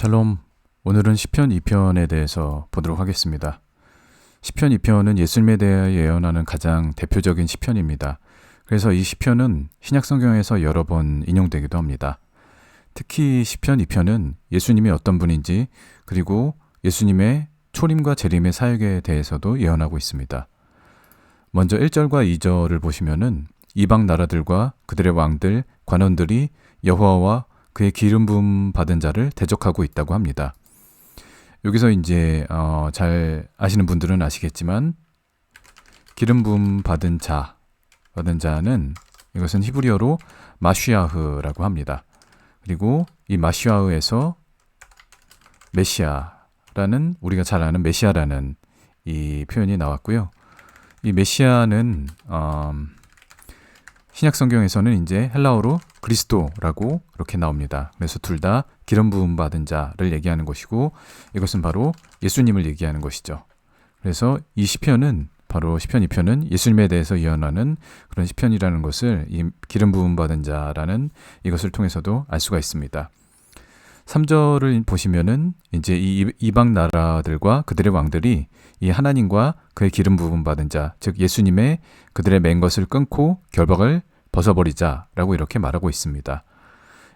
샬롬. 오늘은 시편 2편에 대해서 보도록 하겠습니다. 시편 2편은 예수님에 대해 예언하는 가장 대표적인 시편입니다. 그래서 이 시편은 신약 성경에서 여러 번 인용되기도 합니다. 특히 시편 2편은 예수님이 어떤 분인지 그리고 예수님의 초림과 재림의 사역에 대해서도 예언하고 있습니다. 먼저 1절과 2절을 보시면은 이방 나라들과 그들의 왕들, 관원들이 여호와와 그의 기름 부음 받은 자를 대적하고 있다고 합니다. 여기서 이제 어, 잘 아시는 분들은 아시겠지만 기름 부음 받은 자 받은 자는 이것은 히브리어로 마쉬아흐라고 합니다. 그리고 이 마쉬아흐에서 메시아라는 우리가 잘 아는 메시아라는 이 표현이 나왔고요. 이 메시아는 어, 신약 성경에서는 이제 헬라어로 그리스도라고 이렇게 나옵니다. 그래서 둘 다 기름 부음 받은 자를 얘기하는 것이고 이것은 바로 예수님을 얘기하는 것이죠. 그래서 이 시편은 바로 시편 2편은 예수님에 대해서 예언하는 그런 시편이라는 것을 이 기름 부음 받은 자라는 이것을 통해서도 알 수가 있습니다. 3절을 보시면은 이제 이 이방 나라들과 그들의 왕들이 이 하나님과 그의 기름 부음 받은 자, 즉 예수님의 그들의 맨 것을 끊고 결박을 벗어버리자라고 이렇게 말하고 있습니다.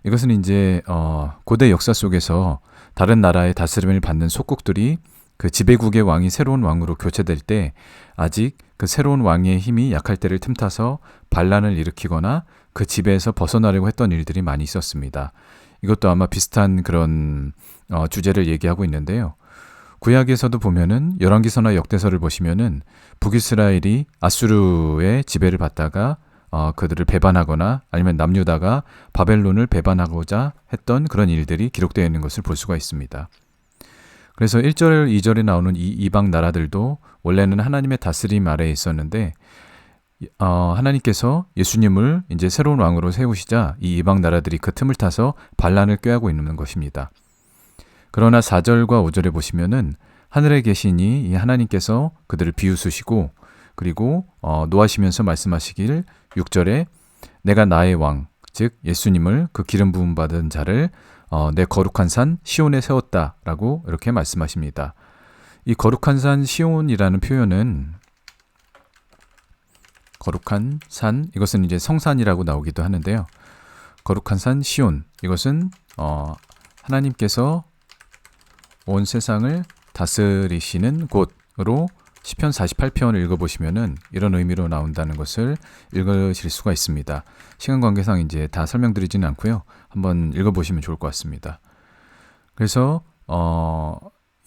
이것은 이제 어, 고대 역사 속에서 다른 나라의 다스림을 받는 속국들이 그 지배국의 왕이 새로운 왕으로 교체될 때 아직 그 새로운 왕의 힘이 약할 때를 틈타서 반란을 일으키거나 그 지배에서 벗어나려고 했던 일들이 많이 있었습니다. 이것도 아마 비슷한 그런 어, 주제를 얘기하고 있는데요. 구약에서도 보면은 열왕기서나 역대서를 보시면은 북이스라엘이 아수르의 지배를 받다가 어, 그들을 배반하거나 아니면 남유다가 바벨론을 배반하고자 했던 그런 일들이 기록되어 있는 것을 볼 수가 있습니다. 그래서 1절, 2절에 나오는 이 이방 나라들도 원래는 하나님의 다스림 아래에 있었는데 어, 하나님께서 예수님을 이제 새로운 왕으로 세우시자 이 이방 나라들이 그 틈을 타서 반란을 꾀하고 있는 것입니다. 그러나 4절과 5절에 보시면은 하늘에 계시니 이 하나님께서 그들을 비웃으시고 그리고 어, 노하시면서 말씀하시길 6절에 내가 나의 왕, 즉 예수님을 그 기름 부음 받은 자를 어, 내 거룩한 산 시온에 세웠다라고 이렇게 말씀하십니다. 이 거룩한 산 시온이라는 표현은 거룩한 산 이것은 이제 성산이라고 나오기도 하는데요. 거룩한 산 시온 이것은 어, 하나님께서 온 세상을 다스리시는 곳으로 시편 48편을 읽어보시면은 이런 의미로 나온다는 것을 읽으실 수가 있습니다. 시간 관계상 이제 다 설명드리지는 않고요. 한번 읽어보시면 좋을 것 같습니다. 그래서 어,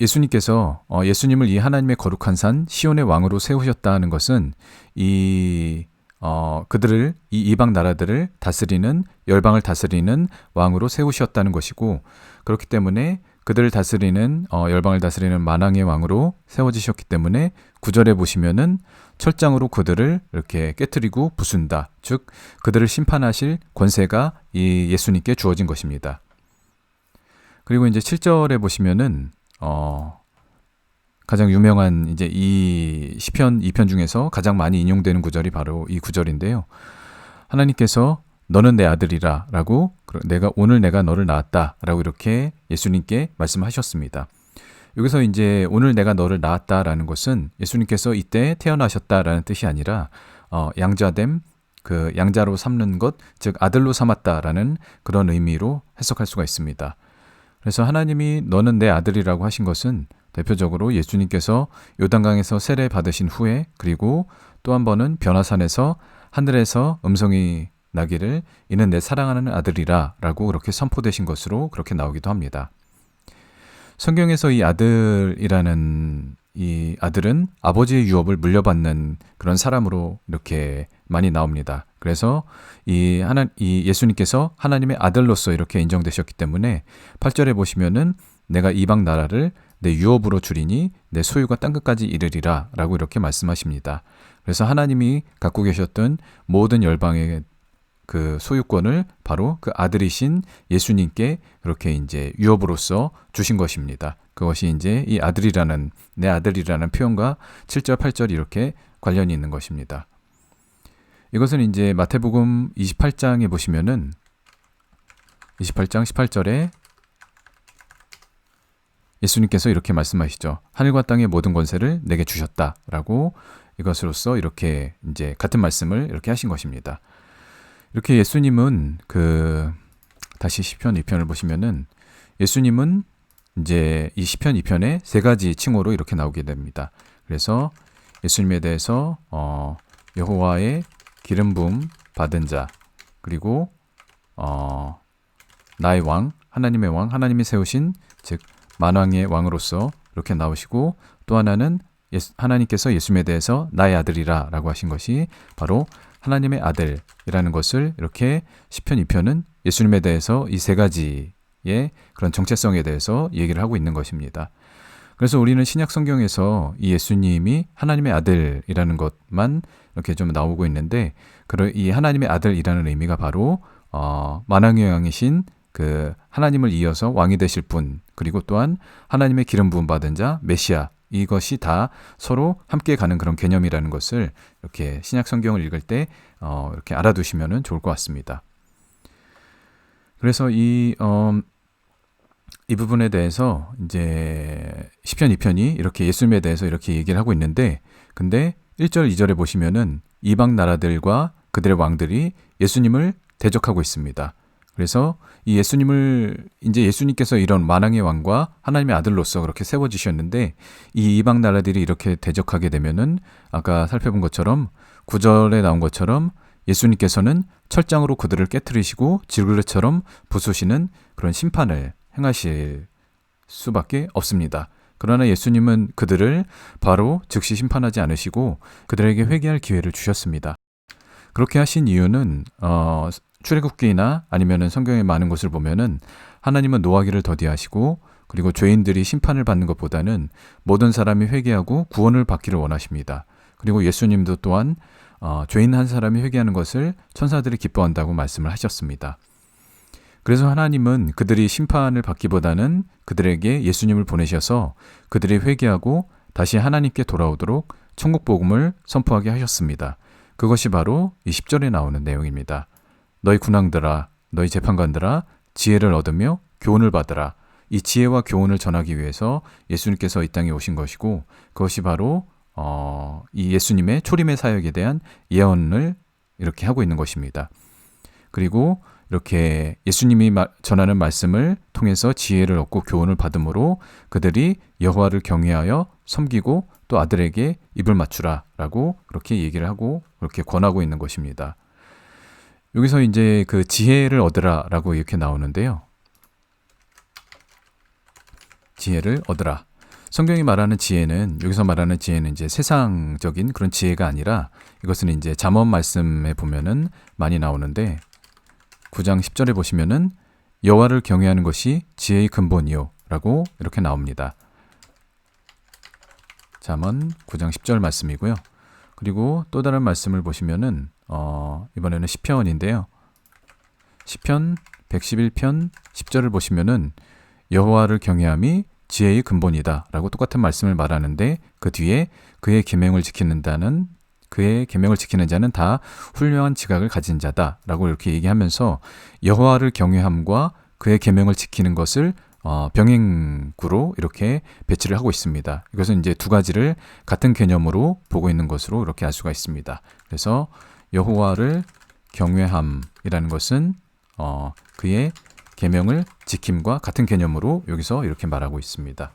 예수님께서 어, 예수님을 이 하나님의 거룩한 산 시온의 왕으로 세우셨다는 것은 이 어, 그들을 이 이방 나라들을 다스리는 열방을 다스리는 왕으로 세우셨다는 것이고 그렇기 때문에 그들을 다스리는 어, 열방을 다스리는 만왕의 왕으로 세워지셨기 때문에 구절에 보시면은 철장으로 그들을 이렇게 깨뜨리고 부순다. 즉 그들을 심판하실 권세가 이 예수님께 주어진 것입니다. 그리고 이제 7절에 보시면은 어 가장 유명한 이제 이 시편 2편 중에서 가장 많이 인용되는 구절이 바로 이 구절인데요. 하나님께서 너는 내 아들이라 라고 내가 오늘 내가 너를 낳았다 라고 이렇게 예수님께 말씀하셨습니다. 여기서 이제 오늘 내가 너를 낳았다라는 것은 예수님께서 이때 태어나셨다라는 뜻이 아니라 어, 양자됨 그 양자로 삼는 것, 즉 아들로 삼았다라는 그런 의미로 해석할 수가 있습니다. 그래서 하나님이 너는 내 아들이라고 하신 것은 대표적으로 예수님께서 요단강에서 세례 받으신 후에 그리고 또 한 번은 변화산에서 하늘에서 음성이 나기를 이는 내 사랑하는 아들이라라고 그렇게 선포되신 것으로 그렇게 나오기도 합니다. 성경에서 이 아들이라는 이 아들은 아버지의 유업을 물려받는 그런 사람으로 이렇게 많이 나옵니다. 그래서 이 하나 이 예수님께서 하나님의 아들로서 이렇게 인정되셨기 때문에 8절에 보시면은 내가 이방 나라를 내 유업으로 줄이니 내 소유가 땅 끝까지 이르리라라고 이렇게 말씀하십니다. 그래서 하나님이 갖고 계셨던 모든 열방의 그 소유권을 바로 그 아들이신 예수님께 그렇게 이제 유업으로서 주신 것입니다. 그것이 이제 이 아들이라는 내 아들이라는 표현과 7절 8절 이렇게 관련이 있는 것입니다. 이것은 이제 마태복음 28장에 보시면은 28장 18절에 예수님께서 이렇게 말씀하시죠. 하늘과 땅의 모든 권세를 내게 주셨다라고 이것으로서 이렇게 이제 같은 말씀을 이렇게 하신 것입니다. 이렇게 예수님은 그 다시 시편 2편을 보시면은 예수님은 이제 이 시편 2편에 세 가지 칭호로 이렇게 나오게 됩니다. 그래서 예수님에 대해서 어 여호와의 기름 부음 받은 자 그리고 어 나의 왕 하나님의 왕 하나님이 세우신 즉 만왕의 왕으로서 이렇게 나오시고 또 하나는 예수, 하나님께서 예수님에 대해서 나의 아들이라라고 하신 것이 바로 하나님의 아들이라는 것을 이렇게 시편 2편은 예수님에 대해서 이 세 가지의 그런 정체성에 대해서 얘기를 하고 있는 것입니다. 그래서 우리는 신약 성경에서 이 예수님이 하나님의 아들이라는 것만 이렇게 좀 나오고 있는데 이 하나님의 아들이라는 의미가 바로 어, 만왕의 왕이신 그 하나님을 이어서 왕이 되실 분 그리고 또한 하나님의 기름 부음 받은 자 메시아 이것이 다 서로 함께 가는 그런 개념이라는 것을 이렇게 신약 성경을 읽을 때 어, 이렇게 알아두시면 좋을 것 같습니다. 그래서 이, 어, 이 부분에 대해서 이제 시편 2편이 이렇게 예수님에 대해서 이렇게 얘기를 하고 있는데 근데 1절 2절에 보시면은 이방 나라들과 그들의 왕들이 예수님을 대적하고 있습니다. 그래서 이 예수님을 이제 예수님께서 이런 만왕의 왕과 하나님의 아들로서 그렇게 세워 주셨는데 이 이방 나라들이 이렇게 대적하게 되면은 아까 살펴본 것처럼 구절에 나온 것처럼 예수님께서는 철장으로 그들을 깨뜨리시고 질그릇처럼 부수시는 그런 심판을 행하실 수밖에 없습니다. 그러나 예수님은 그들을 바로 즉시 심판하지 않으시고 그들에게 회개할 기회를 주셨습니다. 그렇게 하신 이유는 어, 출애굽기나 아니면은 성경의 많은 것을 보면은 하나님은 노하기를 더디하시고 그리고 죄인들이 심판을 받는 것보다는 모든 사람이 회개하고 구원을 받기를 원하십니다. 그리고 예수님도 또한 어, 죄인 한 사람이 회개하는 것을 천사들이 기뻐한다고 말씀을 하셨습니다. 그래서 하나님은 그들이 심판을 받기보다는 그들에게 예수님을 보내셔서 그들이 회개하고 다시 하나님께 돌아오도록 천국 복음을 선포하게 하셨습니다. 그것이 바로 이 10절에 나오는 내용입니다. 너희 군왕들아 너희 재판관들아 지혜를 얻으며 교훈을 받으라. 이 지혜와 교훈을 전하기 위해서 예수님께서 이 땅에 오신 것이고 그것이 바로 어, 이 예수님의 초림의 사역에 대한 예언을 이렇게 하고 있는 것입니다. 그리고 이렇게 예수님이 전하는 말씀을 통해서 지혜를 얻고 교훈을 받음으로 그들이 여호와를 경외하여 섬기고 또 아들에게 입을 맞추라라고 그렇게 얘기를 하고 그렇게 권하고 있는 것입니다. 여기서 이제 그 지혜를 얻으라라고 이렇게 나오는데요. 지혜를 얻으라. 성경이 말하는 지혜는 여기서 말하는 지혜는 이제 세상적인 그런 지혜가 아니라 이것은 이제 잠언 말씀에 보면은 많이 나오는데 9장 10절에 보시면은 여호와를 경외하는 것이 지혜의 근본이요라고 이렇게 나옵니다. 잠언 9장 10절 말씀이고요. 그리고 또 다른 말씀을 보시면은 어, 이번에는 시편인데요. 시편 111편 10절을 보시면은 여호와를 경외함이 지혜의 근본이다라고 똑같은 말씀을 말하는데 그 뒤에 그의 계명을 지키는다는 그의 계명을 지키는 자는 다 훌륭한 지각을 가진 자다라고 이렇게 얘기하면서 여호와를 경외함과 그의 계명을 지키는 것을 어, 병행구로 이렇게 배치를 하고 있습니다. 이것은 이제 두 가지를 같은 개념으로 보고 있는 것으로 이렇게 알 수가 있습니다. 그래서 여호와를 경외함이라는 것은 어, 그의 계명을 지킴과 같은 개념으로 여기서 이렇게 말하고 있습니다.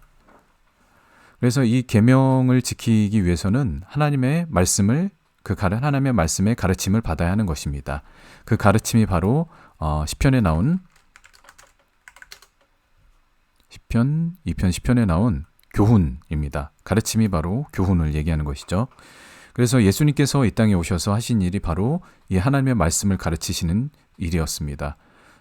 그래서 이 계명을 지키기 위해서는 하나님의 말씀을 그 하나님의 말씀의 가르침을 받아야 하는 것입니다. 그 가르침이 바로 어, 시편에 나온 시편 2편 10편에 나온 교훈입니다. 가르침이 바로 교훈을 얘기하는 것이죠. 그래서 예수님께서 이 땅에 오셔서 하신 일이 바로 이 하나님의 말씀을 가르치시는 일이었습니다.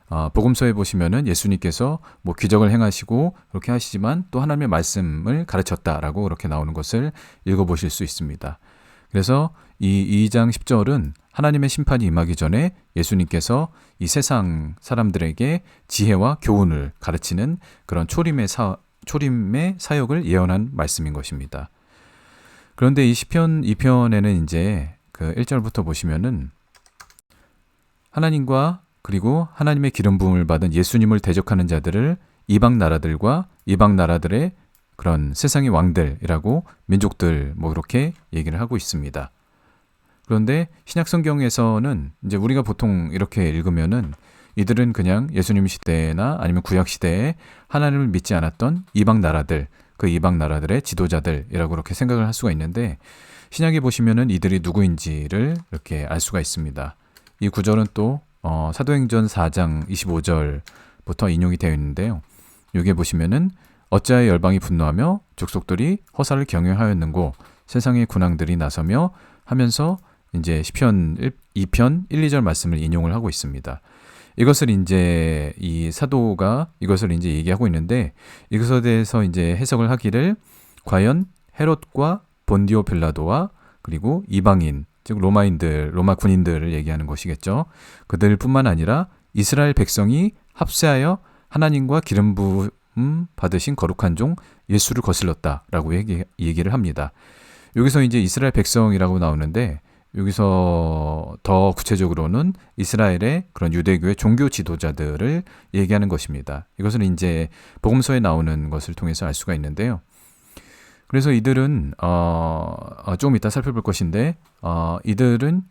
어, 복음서에 보시면은 예수님께서 뭐 기적을 행하시고 그렇게 하시지만 또 하나님의 말씀을 가르쳤다라고 그렇게 나오는 것을 읽어보실 수 있습니다. 그래서 이 2장 10절은 하나님의 심판이 임하기 전에 예수님께서 이 세상 사람들에게 지혜와 교훈을 가르치는 그런 초림의 사, 초림의 사역을 예언한 말씀인 것입니다. 그런데 이 시편 2편에는 이제 그 1절부터 보시면은 하나님과 그리고 하나님의 기름 부음을 받은 예수님을 대적하는 자들을 이방 나라들과 이방 나라들의 그런 세상의 왕들이라고 민족들 뭐 그렇게 얘기를 하고 있습니다. 그런데 신약 성경에서는 이제 우리가 보통 이렇게 읽으면은 이들은 그냥 예수님 시대나 아니면 구약 시대에 하나님을 믿지 않았던 이방 나라들, 그 이방 나라들의 지도자들이라고 그렇게 생각을 할 수가 있는데 신약에 보시면은 이들이 누구인지를 이렇게 알 수가 있습니다. 이 구절은 또 어, 사도행전 4장 25절부터 인용이 되어 있는데요. 여기에 보시면은 어찌하여 열방이 분노하며 족속들이 허사를 경영하였는고 세상의 군왕들이 나서며 하면서 이제 시편 2편 1, 2절 말씀을 인용을 하고 있습니다. 이것을 이제 이 사도가 이것을 이제 얘기하고 있는데 이것에 대해서 이제 해석을 하기를 과연 헤롯과 본디오 빌라도와 그리고 이방인 즉 로마인들 로마 군인들을 얘기하는 것이겠죠. 그들뿐만 아니라 이스라엘 백성이 합세하여 하나님과 기름 부음 받으신 거룩한 종 예수를 거슬렀다라고 얘기, 얘기를 합니다. 여기서 이제 이스라엘 백성이라고 나오는데 여기서 더 구체적으로는 이스라엘의 그런 유대교의 종교 지도자들을 얘기하는 것입니다. 이것은 이제 복음서에 나오는 것을 통해서 알 수가 있는데요. 그래서 이들은 어, 어 조금 이따 살펴볼 것인데 어, 이들은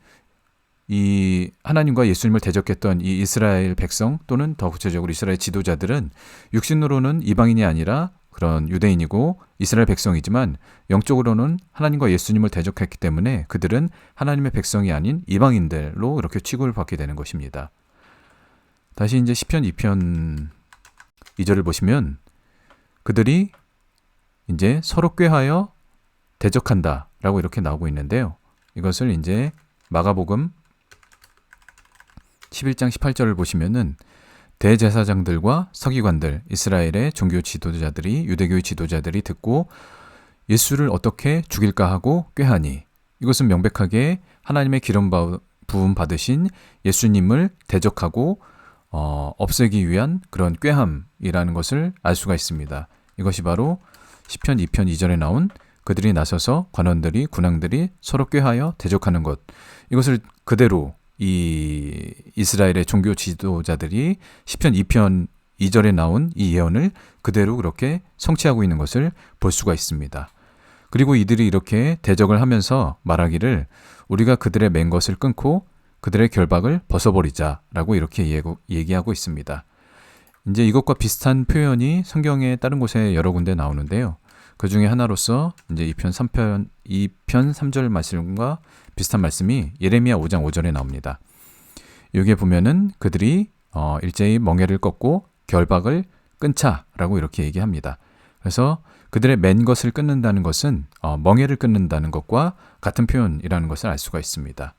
이 하나님과 예수님을 대적했던 이 이스라엘 백성 또는 더 구체적으로 이스라엘 지도자들은 육신으로는 이방인이 아니라 그런 유대인이고 이스라엘 백성이지만 영적으로는 하나님과 예수님을 대적했기 때문에 그들은 하나님의 백성이 아닌 이방인들로 이렇게 취급을 받게 되는 것입니다. 다시 이제 시편 2편 2절을 보시면 그들이 이제 서로 꾀하여 대적한다라고 이렇게 나오고 있는데요. 이것을 이제 마가복음 11장 18절을 보시면은 대제사장들과 서기관들, 이스라엘의 종교 지도자들이 유대교의 지도자들이 듣고 예수를 어떻게 죽일까 하고 꾀하니 이것은 명백하게 하나님의 기름 부음 받으신 예수님을 대적하고 어, 없애기 위한 그런 꾀함이라는 것을 알 수가 있습니다. 이것이 바로 시편 2편 2절에 나온 그들이 나서서 관원들이 군왕들이 서로 꾀하여 대적하는 것 이것을 그대로 이 이스라엘의 종교 지도자들이 시편 2편 2절에 나온 이 예언을 그대로 그렇게 성취하고 있는 것을 볼 수가 있습니다. 그리고 이들이 이렇게 대적을 하면서 말하기를 우리가 그들의 맨 것을 끊고 그들의 결박을 벗어버리자라고 이렇게 얘기하고 있습니다. 이제 이것과 비슷한 표현이 성경의 다른 곳에 여러 군데 나오는데요. 그 중에 하나로서 이제 2편 3편 2편 3절 말씀과 비슷한 말씀이 예레미야 5장 5절에 나옵니다. 여기에 보면은 그들이 어, 일제히 멍에를 꺾고 결박을 끊자라고 이렇게 얘기합니다. 그래서 그들의 맨 것을 끊는다는 것은 어, 멍에를 끊는다는 것과 같은 표현이라는 것을 알 수가 있습니다.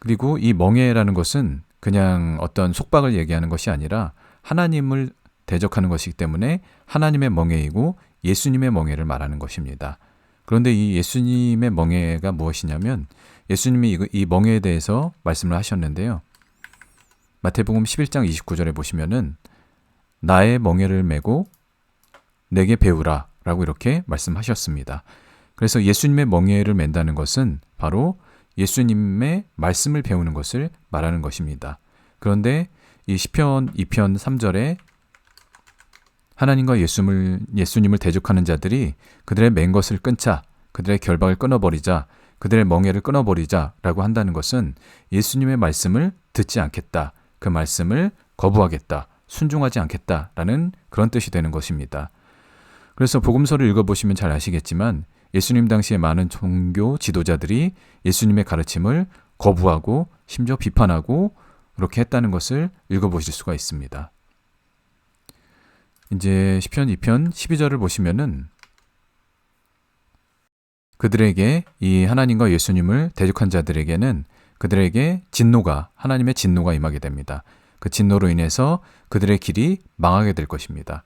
그리고 이 멍에라는 것은 그냥 어떤 속박을 얘기하는 것이 아니라 하나님을 대적하는 것이기 때문에 하나님의 멍에이고 예수님의 멍에를 말하는 것입니다. 그런데 이 예수님의 멍에가 무엇이냐면 예수님이 이 멍에에 대해서 말씀을 하셨는데요. 마태복음 11장 29절에 보시면은 나의 멍에를 메고 내게 배우라 라고 이렇게 말씀하셨습니다. 그래서 예수님의 멍에를 맨다는 것은 바로 예수님의 말씀을 배우는 것을 말하는 것입니다. 그런데 이 시편 2편 3절에 하나님과 예수님을, 예수님을 대적하는 자들이 그들의 맨 것을 끊자, 그들의 결박을 끊어버리자, 그들의 멍에를 끊어버리자 라고 한다는 것은 예수님의 말씀을 듣지 않겠다. 그 말씀을 거부하겠다. 순종하지 않겠다라는 그런 뜻이 되는 것입니다. 그래서 복음서를 읽어보시면 잘 아시겠지만 예수님 당시에 많은 종교 지도자들이 예수님의 가르침을 거부하고 심지어 비판하고 그렇게 했다는 것을 읽어보실 수가 있습니다. 이제 10편 2편 12절을 보시면은 그들에게 이 하나님과 예수님을 대적한 자들에게는 그들에게 진노가 하나님의 진노가 임하게 됩니다. 그 진노로 인해서 그들의 길이 망하게 될 것입니다.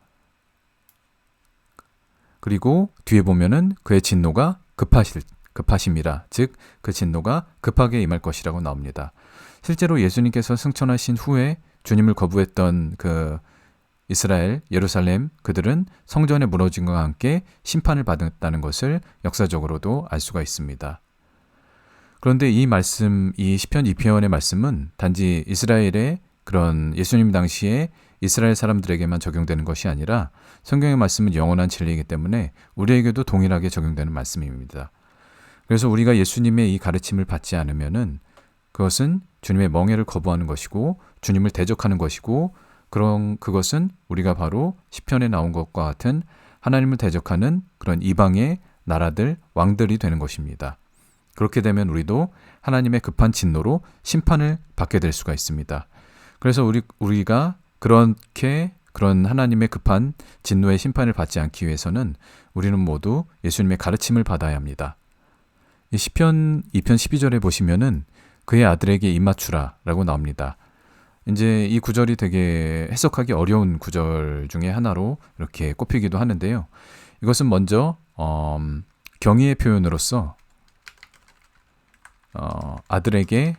그리고 뒤에 보면은 그의 진노가 급하실 급하심이라 즉그 진노가 급하게 임할 것이라고 나옵니다. 실제로 예수님께서 승천하신 후에 주님을 거부했던 그 이스라엘, 예루살렘 그들은 성전에 무너진 것과 함께 심판을 받았다는 것을 역사적으로도 알 수가 있습니다. 그런데 이 말씀, 이 시편 2편의 말씀은 단지 이스라엘의 그런 예수님 당시에 이스라엘 사람들에게만 적용되는 것이 아니라 성경의 말씀은 영원한 진리이기 때문에 우리에게도 동일하게 적용되는 말씀입니다. 그래서 우리가 예수님의 이 가르침을 받지 않으면은 그것은 주님의 멍해를 거부하는 것이고 주님을 대적하는 것이고 그런 그것은 우리가 바로 시편에 나온 것과 같은 하나님을 대적하는 그런 이방의 나라들 왕들이 되는 것입니다. 그렇게 되면 우리도 하나님의 급한 진노로 심판을 받게 될 수가 있습니다. 그래서 우리 우리가 그렇게 그런 하나님의 급한 진노의 심판을 받지 않기 위해서는 우리는 모두 예수님의 가르침을 받아야 합니다. 이 시편 2편 12절에 보시면은 그의 아들에게 입맞추라라고 나옵니다. 이제 이 구절이 되게 해석하기 어려운 구절 중에 하나로 이렇게 꼽히기도 하는데요. 이것은 먼저 어, 경의의 표현으로서 어, 아들에게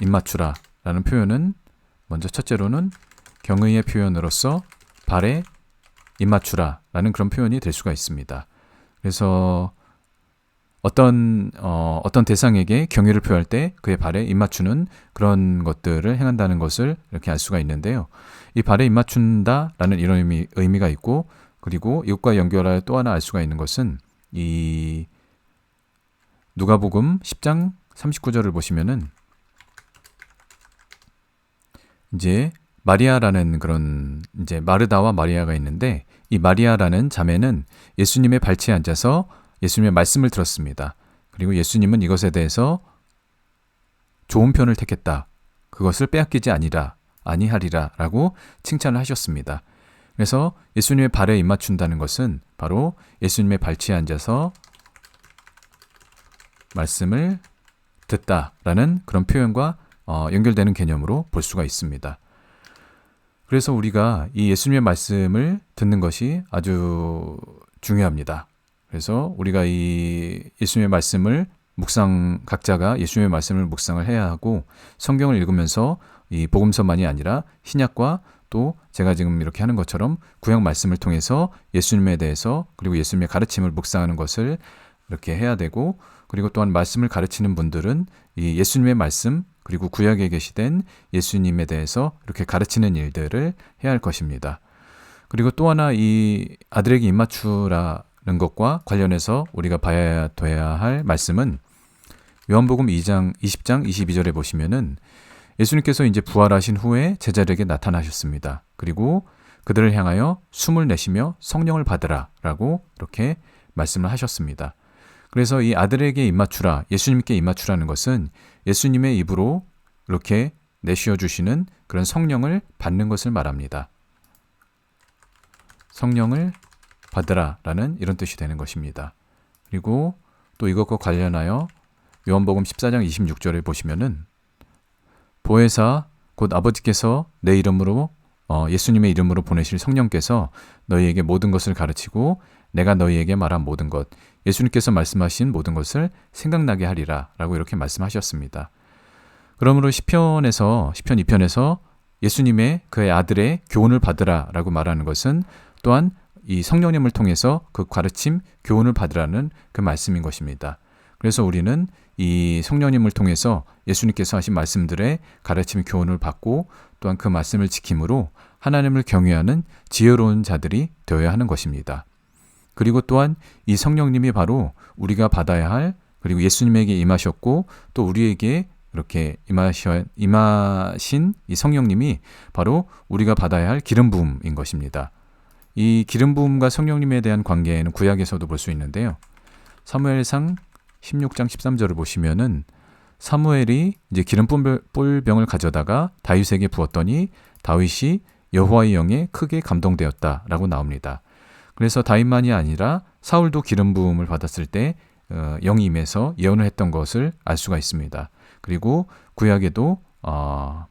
입맞추라 라는 표현은 먼저 첫째로는 경의의 표현으로서 발에 입맞추라 라는 그런 표현이 될 수가 있습니다. 그래서 어떤 어, 어떤 대상에게 경의를 표할 때 그의 발에 입맞추는 그런 것들을 행한다는 것을 이렇게 알 수가 있는데요. 이 발에 입맞춘다라는 이런 의미, 의미가 있고 그리고 이것과 연결하여 또 하나 알 수가 있는 것은 이 누가복음 10장 39절을 보시면은 이제 마리아라는 그런 이제 마르다와 마리아가 있는데 이 마리아라는 자매는 예수님의 발치에 앉아서 예수님의 말씀을 들었습니다. 그리고 예수님은 이것에 대해서 좋은 편을 택했다. 그것을 빼앗기지 아니라 아니하리라라고 칭찬을 하셨습니다. 그래서 예수님의 발에 입맞춘다는 것은 바로 예수님의 발치에 앉아서 말씀을 듣다라는 그런 표현과 어, 연결되는 개념으로 볼 수가 있습니다. 그래서 우리가 이 예수님의 말씀을 듣는 것이 아주 중요합니다. 그래서 우리가 이 예수님의 말씀을 묵상 각자가 예수님의 말씀을 묵상을 해야 하고 성경을 읽으면서 이 복음서만이 아니라 신약과 또 제가 지금 이렇게 하는 것처럼 구약 말씀을 통해서 예수님에 대해서 그리고 예수님의 가르침을 묵상하는 것을 이렇게 해야 되고 그리고 또한 말씀을 가르치는 분들은 이 예수님의 말씀 그리고 구약에 계시된 예수님에 대해서 이렇게 가르치는 일들을 해야 할 것입니다. 그리고 또 하나 이 아들에게 입맞추라 는 것과 관련해서 우리가 봐야 돼야 할 말씀은 요한복음 2장 20장 22절에 보시면은 예수님께서 이제 부활하신 후에 제자들에게 나타나셨습니다. 그리고 그들을 향하여 숨을 내쉬며 성령을 받으라라고 이렇게 말씀을 하셨습니다. 그래서 이 아들에게 입맞추라, 예수님께 입맞추라는 것은 예수님의 입으로 이렇게 내쉬어 주시는 그런 성령을 받는 것을 말합니다. 성령을 받으라라는 이런 뜻이 되는 것입니다. 그리고 또 이것과 관련하여 요한복음 14장 26절에 보시면은 보혜사 곧 아버지께서 내 이름으로 어, 예수님의 이름으로 보내실 성령께서 너희에게 모든 것을 가르치고 내가 너희에게 말한 모든 것 예수님께서 말씀하신 모든 것을 생각나게 하리라 라고 이렇게 말씀하셨습니다. 그러므로 시편에서 시편 2편에서 예수님의 그의 아들의 교훈을 받으라 라고 말하는 것은 또한 이 성령님을 통해서 그 가르침, 교훈을 받으라는 그 말씀인 것입니다. 그래서 우리는 이 성령님을 통해서 예수님께서 하신 말씀들의 가르침, 교훈을 받고 또한 그 말씀을 지킴으로 하나님을 경외하는 지혜로운 자들이 되어야 하는 것입니다. 그리고 또한 이 성령님이 바로 우리가 받아야 할 그리고 예수님에게 임하셨고 또 우리에게 이렇게 임하셔, 임하신 이 성령님이 바로 우리가 받아야 할 기름 부음인 것입니다. 이 기름 부음과 성령님에 대한 관계는 구약에서도 볼 수 있는데요. 사무엘상 16장 13절을 보시면은 사무엘이 이제 기름 뿔병을 가져다가 다윗에게 부었더니 다윗이 여호와의 영에 크게 감동되었다라고 나옵니다. 그래서 다윗만이 아니라 사울도 기름 부음을 받았을 때 어, 영이 임해서 예언을 했던 것을 알 수가 있습니다. 그리고 구약에도 어,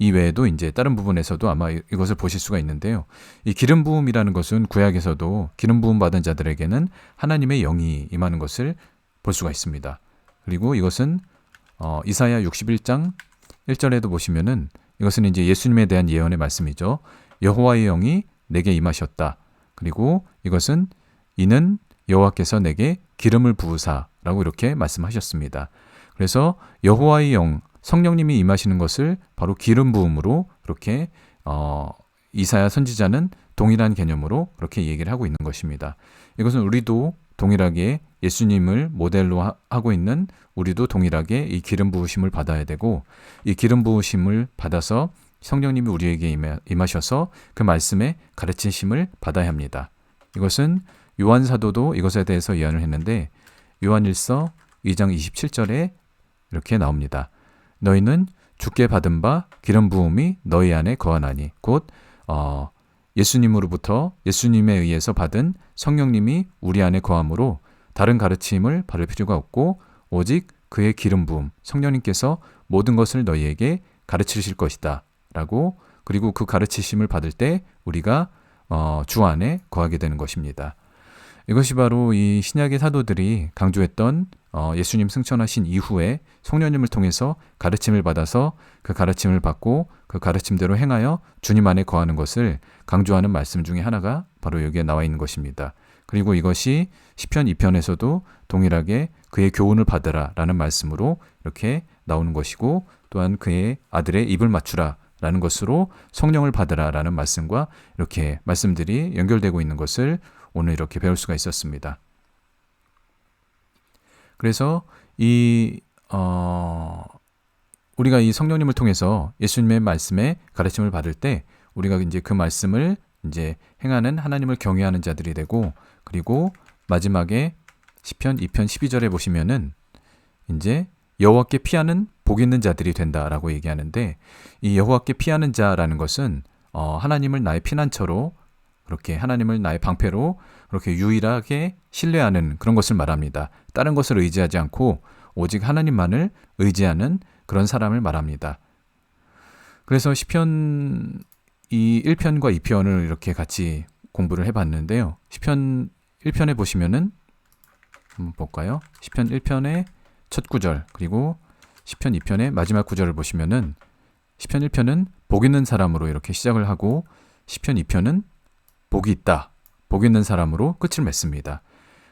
이 외에도 이제 다른 부분에서도 아마 이것을 보실 수가 있는데요. 이 기름 부음이라는 것은 구약에서도 기름 부음 받은 자들에게는 하나님의 영이 임하는 것을 볼 수가 있습니다. 그리고 이것은 어, 이사야 61장 1절에도 보시면은 이것은 이제 예수님에 대한 예언의 말씀이죠. 여호와의 영이 내게 임하셨다. 그리고 이것은 이는 여호와께서 내게 기름을 부으사라고 이렇게 말씀하셨습니다. 그래서 여호와의 영 성령님이 임하시는 것을 바로 기름 부음으로 그렇게 어, 이사야 선지자는 동일한 개념으로 그렇게 얘기를 하고 있는 것입니다. 이것은 우리도 동일하게 예수님을 모델로 하, 하고 있는 우리도 동일하게 이 기름 부으심을 받아야 되고 이 기름 부으심을 받아서 성령님이 우리에게 임하, 임하셔서 그 말씀의 가르치심을 받아야 합니다. 이것은 요한 사도도 이것에 대해서 예언을 했는데 요한일서 2장 27절에 이렇게 나옵니다. 너희는 주께 받은 바 기름 부음이 너희 안에 거하나니 곧 어, 예수님으로부터 예수님에 의해서 받은 성령님이 우리 안에 거함으로 다른 가르침을 받을 필요가 없고 오직 그의 기름 부음 성령님께서 모든 것을 너희에게 가르치실 것이다 라고 그리고 그 가르치심을 받을 때 우리가 어, 주 안에 거하게 되는 것입니다. 이것이 바로 이 신약의 사도들이 강조했던 어, 예수님 승천하신 이후에 성령님을 통해서 가르침을 받아서 그 가르침을 받고 그 가르침대로 행하여 주님 안에 거하는 것을 강조하는 말씀 중에 하나가 바로 여기에 나와 있는 것입니다. 그리고 이것이 시편 2편에서도 동일하게 그의 교훈을 받으라라는 말씀으로 이렇게 나오는 것이고 또한 그의 아들의 입을 맞추라 라는 것으로 성령을 받으라라는 말씀과 이렇게 말씀들이 연결되고 있는 것을 오늘 이렇게 배울 수가 있었습니다. 그래서 이 어, 우리가 이 성령님을 통해서 예수님의 말씀에 가르침을 받을 때 우리가 이제 그 말씀을 이제 행하는 하나님을 경외하는 자들이 되고 그리고 마지막에 시편 2편 12절에 보시면은 이제 여호와께 피하는 복 있는 자들이 된다라고 얘기하는데 이 여호와께 피하는 자라는 것은 어, 하나님을 나의 피난처로 그렇게 하나님을 나의 방패로 그렇게 유일하게 신뢰하는 그런 것을 말합니다. 다른 것을 의지하지 않고 오직 하나님만을 의지하는 그런 사람을 말합니다. 그래서 시편 이 1편과 2편을 이렇게 같이 공부를 해 봤는데요. 시편 1편에 보시면은 한번 볼까요? 시편 1편의 첫 구절 그리고 시편 2편의 마지막 구절을 보시면은 시편 1편은 복 있는 사람으로 이렇게 시작을 하고 시편 2편은 복이 있다. 복 있는 사람으로 끝을 맺습니다.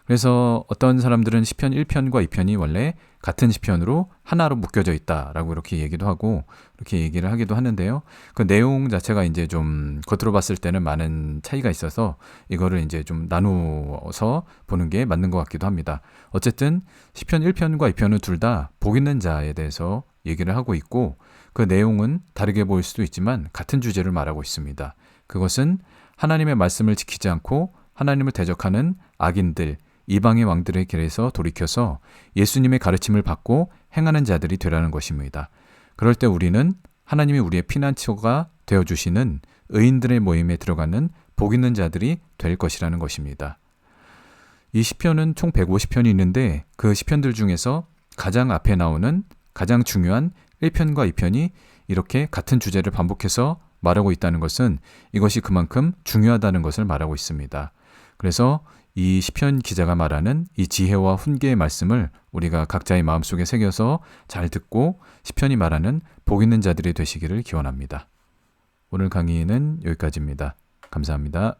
그래서 어떤 사람들은 시편 1편과 2편이 원래 같은 시편으로 하나로 묶여져 있다라고 이렇게 얘기도 하고 이렇게 얘기를 하기도 하는데요. 그 내용 자체가 이제 좀 겉으로 봤을 때는 많은 차이가 있어서 이거를 이제 좀 나누어서 보는 게 맞는 것 같기도 합니다. 어쨌든 시편 1편과 2편은 둘 다 복 있는 자에 대해서 얘기를 하고 있고 그 내용은 다르게 보일 수도 있지만 같은 주제를 말하고 있습니다. 그것은 하나님의 말씀을 지키지 않고 하나님을 대적하는 악인들, 이방의 왕들의 길에서 돌이켜서 예수님의 가르침을 받고 행하는 자들이 되라는 것입니다. 그럴 때 우리는 하나님이 우리의 피난처가 되어 주시는 의인들의 모임에 들어가는 복 있는 자들이 될 것이라는 것입니다. 이 시편은 총 150편이 있는데 그 시편들 중에서 가장 앞에 나오는 가장 중요한 1편과 2편이 이렇게 같은 주제를 반복해서 말하고 있다는 것은 이것이 그만큼 중요하다는 것을 말하고 있습니다. 그래서 이 시편 기자가 말하는 이 지혜와 훈계의 말씀을 우리가 각자의 마음속에 새겨서 잘 듣고 시편이 말하는 복 있는 자들이 되시기를 기원합니다. 오늘 강의는 여기까지입니다. 감사합니다.